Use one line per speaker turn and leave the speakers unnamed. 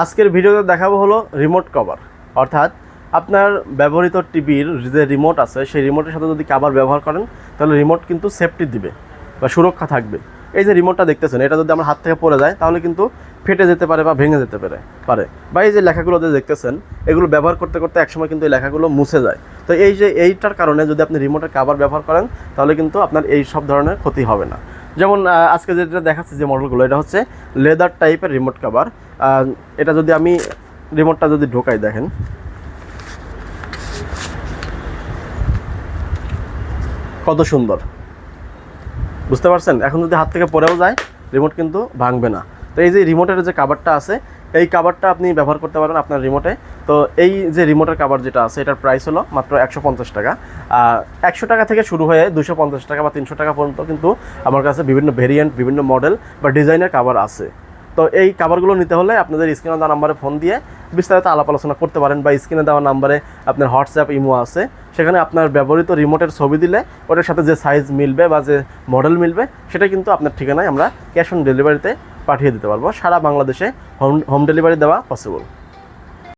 আজকের ভিডিওতে দেখাবো হলো রিমোট কভার অর্থাৎ আপনার ব্যবহৃত টিভির যে রিমোট আছে, সেই রিমোটের সাথে যদি কাভার ব্যবহার করেন, তাহলে রিমোট কিন্তু সেফটি দিবে বা সুরক্ষা থাকবে। এই যে রিমোটটা দেখতেছেন, এটা যদি আমার হাত থেকে পড়ে যায়, তাহলে কিন্তু ফেটে যেতে পারে বা ভেঙে যেতে পারে। পারে। বা এই যে লেখাগুলো যে দেখতেছেন, এগুলো ব্যবহার করতে করতে একসময় কিন্তু এই লেখাগুলো মুছে যায়। তো এই যে এইটার কারণে যদি আপনি রিমোটের কাভার ব্যবহার করেন, তাহলে কিন্তু আপনার এই সব ধরনের ক্ষতি হবে না। যেমন আজকে যেটা দেখাচ্ছে যে মডেলগুলো এটা হচ্ছে লেদার টাইপের রিমোট কাভার এটা যদি আমি রিমোটটা যদি ঢোকাই, দেখেন। কত সুন্দর। বুঝতে পারছেন? এখন যদি হাত থেকে পরেও যায় রিমোট কিন্তু ভাঙবে না। তো এই যে রিমোটের যে কাভারটা আছে এই কাভারটা আপনি ব্যবহার করতে পারেন আপনার রিমোটে তো এই যে রিমোটের কাভার যেটা আছে, এটার প্রাইস হলো মাত্র একশো পঞ্চাশ টাকা। একশো টাকা থেকে শুরু হয়ে দুশো পঞ্চাশ টাকা বা তিনশো টাকা পর্যন্ত কিন্তু আমার কাছে বিভিন্ন ভেরিয়েন্ট বিভিন্ন মডেল বা ডিজাইনের কাভার আছে। তো এই কাভারগুলো নিতে হলে আপনাদের স্ক্রিনে দেওয়া নাম্বারে ফোন দিয়ে বিস্তারিত আলাপ আলোচনা করতে পারেন বা স্ক্রিনে দেওয়া নাম্বারে আপনার হোয়াটসঅ্যাপ ইমো আছে। সেখানে আপনার ব্যবহৃত রিমোটের ছবি দিলে ওটার সাথে যে সাইজ মিলবে বা যে মডেল মিলবে, সেটা কিন্তু আপনার ঠিকানায় আমরা ক্যাশ অন ডেলিভারিতে পাঠিয়ে দিতে পারব। সারা বাংলাদেশে হোম হোম ডেলিভারি দেওয়া পসিবল